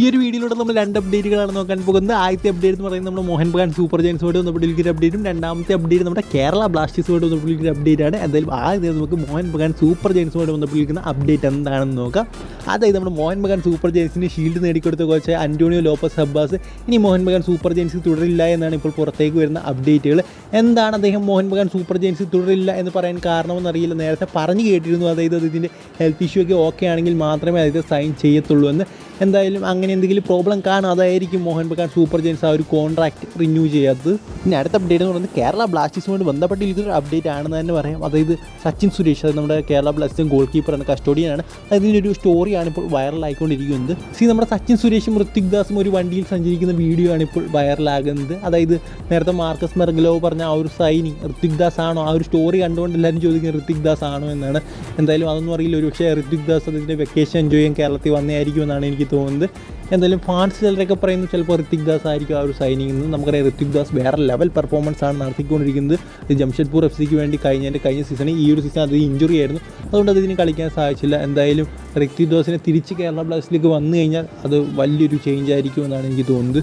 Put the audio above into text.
ഈ ഒരു വീഡിയോയിലൂടെ നമ്മൾ രണ്ട് അപ്ഡേറ്റുകളാണ് നോക്കാൻ പോകുന്നത്. ആദ്യത്തെ അപ്ഡേറ്റ് എന്ന് പറയുന്നത് നമ്മുടെ മോഹൻ ബഗാൻ സൂപ്പർ ജയൻസുമായിട്ട് ഒരു അപ്ഡേറ്റും രണ്ടാമത്തെ അപ്ഡേറ്റ് നമ്മുടെ കേരള ബ്ലാസ്റ്റേഴ്സുമായിട്ട് ഒരു അപ്ഡേറ്റ് ആണ്. എന്തായാലും ആദ്യം നമുക്ക് മോഹൻ ബഗാൻ സൂപ്പർ ജയൻസുമായിട്ട് വന്നപ്പോഴേക്കുന്ന അപ്ഡേറ്റ് എന്താണെന്ന് നോക്കാം. അതായത് നമ്മുടെ മോഹൻ ബഗാൻ സൂപ്പർ ജയൻസിന് ഷീൽഡ് നേടിക്കൊടുത്ത കോച്ച് അന്റോണിയോ ലോപ്പസ് ഹബ്ബാസ് ഇനി മോഹൻ ബഗാൻ സൂപ്പർ ജയൻസ് തുടരില്ല എന്നാണ് ഇപ്പോൾ പുറത്തേക്ക് വരുന്ന അപ്ഡേറ്റുകൾ എന്താണ് അദ്ദേഹം മോഹൻ ബഗാൻ സൂപ്പർ ജയൻസ് തുടരില്ല എന്ന് പറയാൻ കാരണമെന്ന് അറിയില്ല. നേരത്തെ പറഞ്ഞു കേട്ടിരുന്നു അതായത് അത് ഇതിന്റെ ഹെൽത്ത് ഇഷ്യൂ ഒക്കെ ഓക്കെ ആണെങ്കിൽ മാത്രമേ അതായത് സൈൻ ചെയ്യത്തുള്ളൂ എന്ന്. എന്തായാലും അങ്ങനെ എന്തെങ്കിലും പ്രോബ്ലം കാണും അതായിരിക്കും മോഹൻ ബഗാൻ. സൂപ്പർ ജെയിൻസ് ആ ഒരു കോൺട്രാക്ട് റിന്യൂ ചെയ്യാത്തത് പിന്നെ അടുത്ത അപ്ഡേറ്റ് എന്ന് പറയുന്നത് കേരള ബ്ലാസ്റ്റേഴ്സുമായിട്ട് ബന്ധപ്പെട്ടിരിക്കുന്ന ഒരു അപ്ഡേറ്റ് ആണെന്ന് തന്നെ പറയാം. അതായത് സച്ചിൻ സുരേഷ് അത് നമ്മുടെ കേരള ബ്ലാസ്റ്റേഴ്സ് ഗോൾ കീപ്പറാണ് കസ്റ്റോഡിയനാണ് അതിനൊരു സ്റ്റോറിയാണ് ഇപ്പോൾ വൈറലായിക്കൊണ്ടിരിക്കുന്നത് സി നമ്മുടെ സച്ചിൻ സുരേഷും ഋത്വിക് ദാസും ഒരു വണ്ടിയിൽ സഞ്ചരിക്കുന്ന വീഡിയോ ആണ് ഇപ്പോൾ വൈറലാകുന്നത് അതായത് നേരത്തെ മാർക്കസ് മെർഗലോ പറഞ്ഞ ആ ഒരു സൈനിങ് ഋത്വിക് ദാസ് ആണോ? ആ ഒരു സ്റ്റോറി കണ്ടുകൊണ്ട് എല്ലാവരും ചോദിക്കുന്നത് ഋത്വിക് ദാസ് ആണോ എന്നാണ്. എന്തായാലും അതൊന്നും അറിയില്ല. ഒരു പക്ഷേ ഋത്വിക് ദാസ് അതിന്റെ വെക്കേഷൻ എൻജോയ് ചെയ്യാൻ കേരളത്തിൽ വന്നതായിരിക്കും എന്നാണ് എനിക്ക് തോന്നുന്നത്. എന്തായാലും ഫാൻസ് ചിലരൊക്കെ പറയുന്നു ചിലപ്പോൾ ഋത്തിക് ദാസ് ആയിരിക്കും ആ ഒരു സൈനിങ് എന്ന് നമുക്കറിയാം ഋത്തിക് ദാസ് വേറെ ലെവൽ പെർഫോമൻസ് ആണ് നടത്തിക്കൊണ്ടിരിക്കുന്നത്. ജംഷഡ്പൂർ എഫ് സിക്ക് വേണ്ടി കഴിഞ്ഞതിന്റെ കഴിഞ്ഞ സീസണിൽ ഈ ഒരു സീസൺ അത് ഇഞ്ചുറി ആയിരുന്നു. അതുകൊണ്ട് അത് ഇതിന് കളിക്കാൻ സാധിച്ചില്ല. എന്തായാലും ഋത്തിക് ദാസിനെ തിരിച്ച് കേരള ബ്ലാസ്റ്റിലേക്ക് വന്നു കഴിഞ്ഞാൽ അത് വലിയൊരു ചേഞ്ച് ആയിരിക്കും എന്നാണ് എനിക്ക് തോന്നുന്നത്.